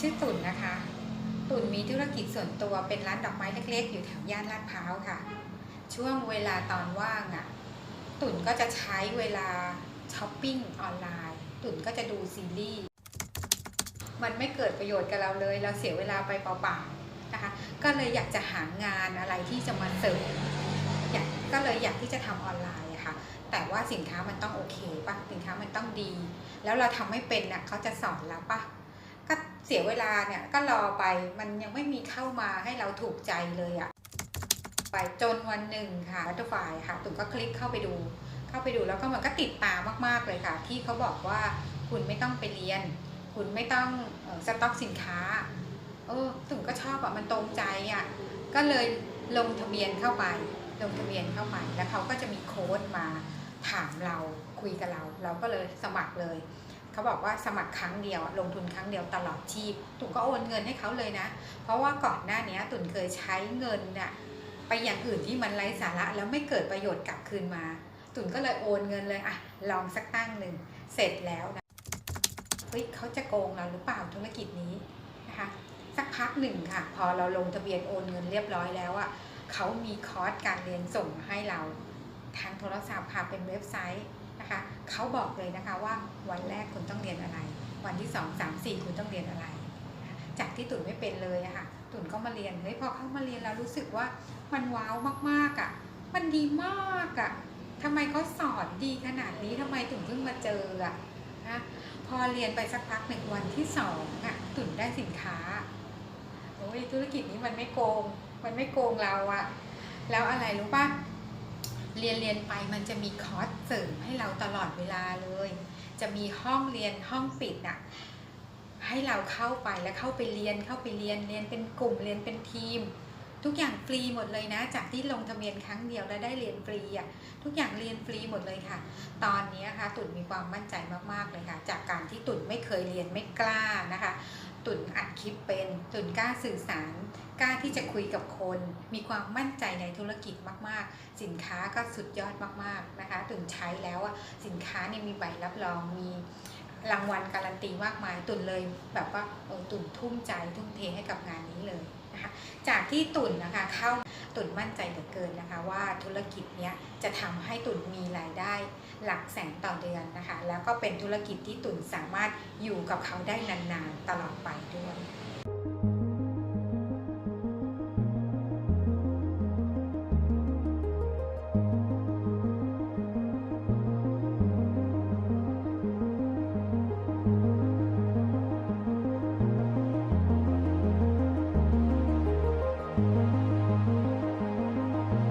ชื่อตุ่นนะคะ ตุ่นมีธุรกิจส่วนตัวเป็นร้านดอกไม้เล็กๆ อยู่แถวย่านลาดพร้าวค่ะ ช่วงเวลาตอนว่างอะ่ะ ตุ่นก็จะใช้เวลาช้อปปิ้งออนไลน์ ตุ่นก็จะดูซีรีส์ มันไม่เกิดประโยชน์กับเราเลย เราเสียเวลาไปเปล่าๆนะคะ ก็เลยอยากจะหางานอะไรที่จะมาเสริมอยากก็เลยอยากที่จะทำออนไลน์ค่ะ แต่ว่าสินค้ามันต้องโอเคปะสินค้ามันต้องดี แล้วเราทำไม่เป็นน่ะเขาจะสอนเราปะ ก็เสียเวลาเนี่ยก็รอไปมันยังไม่มีเข้ามาให้เราถูกใจเลยอะไปจนวันหนึ่งค่ะบัตเตอร์ไฟค่ะตุ่มก็คลิกเข้าไปดู เข้าไปดูแล้วก็มันก็ติดตามมากๆเลยค่ะ ที่เขาบอกว่าคุณไม่ต้องไปเรียน คุณไม่ต้องออสต็อกสินค้าเออตุ่มก็ชอบอะมันตรงใจอะก็เลยลงทะเบียนเข้าไป ลงทะเบียนเข้าไปแล้วเขาก็จะมีโค้ดมาถามเราคุยกับเรา เราก็เลยสมัครเลย เขาบอกว่าสมัครครั้งเดียวลงทุนครั้งเดียวตลอดชีพตุ่นก็โอนเงินให้เขาเลยนะ เพราะว่าก่อนหน้านี้ตุ่นเคยใช้เงินน่ะไปอย่างอื่นที่มันไร้สาระแล้วไม่เกิดประโยชน์กลับคืนมา ตุ่นก็เลยโอนเงินเลยอะลองสักตั้งหนึ่งเสร็จแล้วนะเฮ้ยเขาจะโกงเราหรือเปล่าธุรกิจนี้นะคะสักพักหนึ่งค่ะ พอเราลงทะเบียนโอนเงินเรียบร้อยแล้วอะเขามีคอร์สการเรียนส่งให้เราทางโทรศัพท์ค่ะเป็นเว็บไซต์ นะคะเขาบอกเลยนะคะว่าวันแรกคุณต้องเรียนอะไร วันที่สองสามสี่คุณต้องเรียนอะไร จากที่ตุ่นไม่เป็นเลยอะค่ะตุ่นก็มาเรียนเฮ้ยพอเข้ามาเรียนแล้วรู้สึกว่ามันว้าวมากๆอะมันดีมากอะทำไมเขาสอนดีขนาดนี้ทำไมตุ่นเพิ่งมาเจออะนะพอเรียนไปสักพักหนึ่งวันที่สองอะตุ่นได้สินค้าโอ้ยธุรกิจนี้มันไม่โกง มันไม่โกงเราอะแล้วอะไรรู้ป่ะ เรียนเรียนไปมันจะมีคอร์สเสริมให้เราตลอดเวลาเลย จะมีห้องเรียนห้องปิดน่ะให้เราเข้าไปแล้วเข้าไปเรียนเข้าไปเรียนเรียนเป็นกลุ่มเรียนเป็นทีม ทุกอย่างฟรีหมดเลยนะ จากที่ลงทะเบียนครั้งเดียวแล้วได้เรียนฟรีอะทุกอย่างเรียนฟรีหมดเลยค่ะ ตอนนี้นะคะตุ่นมีความมั่นใจมากๆเลยค่ะ จากการที่ตุ่นไม่เคยเรียนไม่กล้านะคะ ตุ่นอัดคลิปเป็นตุ่นกล้าสื่อสาร กล้าที่จะคุยกับคน มีความมั่นใจในธุรกิจมาก ๆ สินค้าก็สุดยอดมาก ๆ นะคะ ตุ่นใช้แล้วอะสินค้าเนี่ยมีใบรับรองมีรางวัลการันตีมากมายตุ่นเลยแบบว่าตุ่นทุ่มใจทุ่มเทให้กับงานนี้เลยนะคะจากที่ตุ่นนะคะเข้า ตุ่นมั่นใจเหลือเกินนะคะ ว่าธุรกิจเนี้ยจะทำให้ตุ่นมีรายได้ หลักแสนต่อเดือนนะคะ แล้วก็เป็นธุรกิจที่ตุ่นสามารถอยู่กับเขาได้นานๆตลอดไปด้วย